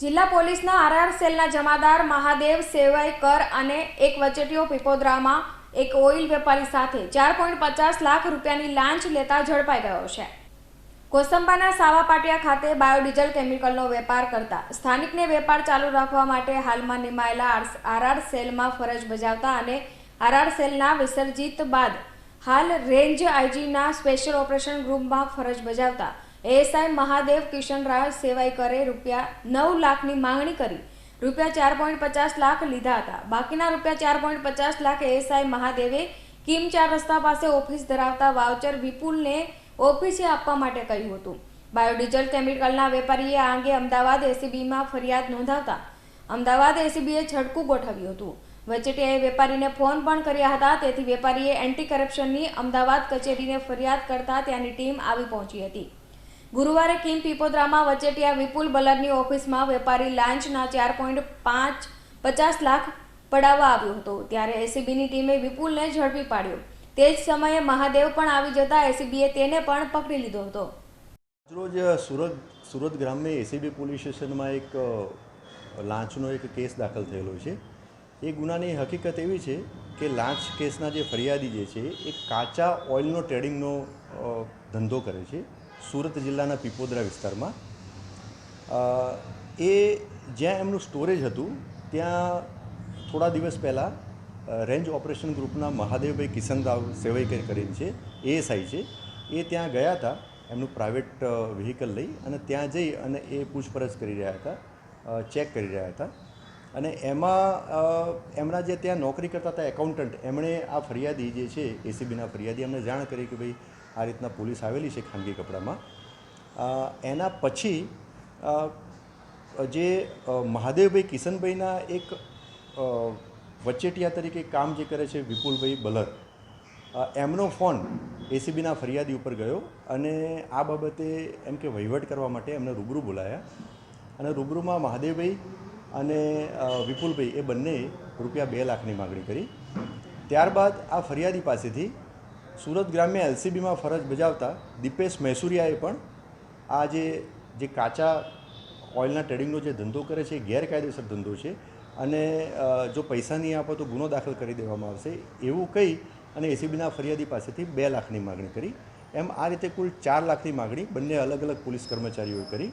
જિલ્લા પોલીસના આરઆર સેલના જમાદાર મહાદેવ સેવાઈકર અને એક વચેટીઓ પીપોદરામાં એક ઓઇલ વેપારી સાથે ચાર પોઈન્ટ પચાસ લાખ રૂપિયાની લાંચ લેતા ઝડપાઈ ગયો છે. કોસંબાના સાવા પાટિયા ખાતે બાયોડીઝલ કેમિકલનો વેપાર કરતા સ્થાનિકને વેપાર ચાલુ રાખવા માટે હાલમાં નિમાયેલા આરઆર સેલમાં ફરજ બજાવતા અને આરઆર સેલના વિસર્જિત બાદ હાલ રેન્જ આઈજીના સ્પેશિયલ ઓપરેશન ગ્રુપમાં ફરજ બજાવતા એએસઆઈ મહાદેવ કિશનરાજ સેવાઈકરે રૂપિયા નવ લાખની માંગણી કરી. રૂપિયા ચાર પોઈન્ટ પચાસ લાખ લીધા હતા. બાકીના રૂપિયા ચાર પોઈન્ટ પચાસ લાખ એએસઆઈ મહાદેવે કિમ ચાર રસ્તા પાસે ઓફિસ ધરાવતા વાઉચર વિપુલને ઓફિસે આપવા માટે કહ્યું હતું. બાયોડીઝલ કેમિકલના વેપારીએ આ અંગે અમદાવાદ એસીબીમાં ફરિયાદ નોંધાવતા અમદાવાદ એસીબીએ છટકું ગોઠવ્યું હતું. વચેટિયાએ વેપારીને ફોન પણ કર્યા હતા. તેથી વેપારીએ એન્ટી કરપ્શનની અમદાવાદ કચેરીને ફરિયાદ કરતા ત્યાંની ટીમ આવી પહોંચી હતી. ગુરુવારે કિમ પીપોદરામાં વચેટિયા વિપુલ બલરની ઓફિસમાં વેપારી લાંચના ચાર પોઈન્ટ પાંચ પચાસ લાખ પડાવવા આવ્યો હતો. ત્યારે એસીબીની ટીમે વિપુલને ઝડપી પાડ્યો. તે જ સમયે મહાદેવ પણ આવી જતા એસીબીએ તેને પણ પકડી લીધો હતો. રોજ સુરત સુરત ગ્રામ્ય એસીબી પોલીસ સ્ટેશનમાં એક લાંચનો એક કેસ દાખલ થયેલો છે. એ ગુનાની હકીકત એવી છે કે લાંચ કેસના જે ફરિયાદી જે છે એ કાચા ઓઇલનો ટ્રેડિંગનો ધંધો કરે છે. સુરત જિલ્લાના પીપોદરા વિસ્તારમાં. એ જ્યાં એમનું સ્ટોરેજ હતું, ત્યાં થોડા દિવસ પહેલાં રેન્જ ઓપરેશન ગ્રુપના મહાદેવભાઈ કિશનરાવ સેવૈકર કરીને છે, એએસઆઈ છે, એ ત્યાં ગયા હતા, એમનું પ્રાઇવેટ વ્હીકલ લઈ અને ત્યાં જઈ અને એ પૂછપરછ કરી રહ્યા હતા ચેક કરી રહ્યા હતા. અને એમાં એમના જે ત્યાં નોકરી કરતા હતા એકાઉન્ટન્ટ, એમણે આ ફરિયાદી જે છે, એસીબીના ફરિયાદી, એમને જાણ કરી કે ભાઈ આ રીતના પોલીસ આવેલી છે ખાનગી કપડામાં. એના પછી જે મહાદેવભાઈ કિશનભાઈના એક વચેટિયા તરીકે કામ જે કરે છે વિપુલભાઈ બલર એમનો ફોન એસીબીના ફરિયાદી ઉપર ગયો અને આ બાબતે એમ કે વહીવટ કરવા માટે એમને રૂબરૂ બોલાયા અને રૂબરૂમાં મહાદેવભાઈ અને વિપુલભાઈ એ બંને રૂપિયા બે લાખની માગણી કરી. ત્યારબાદ આ ફરિયાદી પાસેથી સુરત ગ્રામ્ય એલસીબીમાં ફરજ બજાવતા દીપેશ મૈસુરિયાએ પણ આ જે જે કાચા ઓઇલના ટ્રેડિંગનો જે ધંધો કરે છે એ ગેરકાયદેસર ધંધો છે અને જો પૈસા નહીં આપો તો ગુનો દાખલ કરી દેવામાં આવશે. એવું કહી અને એસીબીના ફરિયાદી પાસેથી બે લાખની માગણી કરી. એમ આ રીતે કુલ ચાર લાખની માગણી બંને અલગ અલગ પોલીસ કર્મચારીઓએ કરી.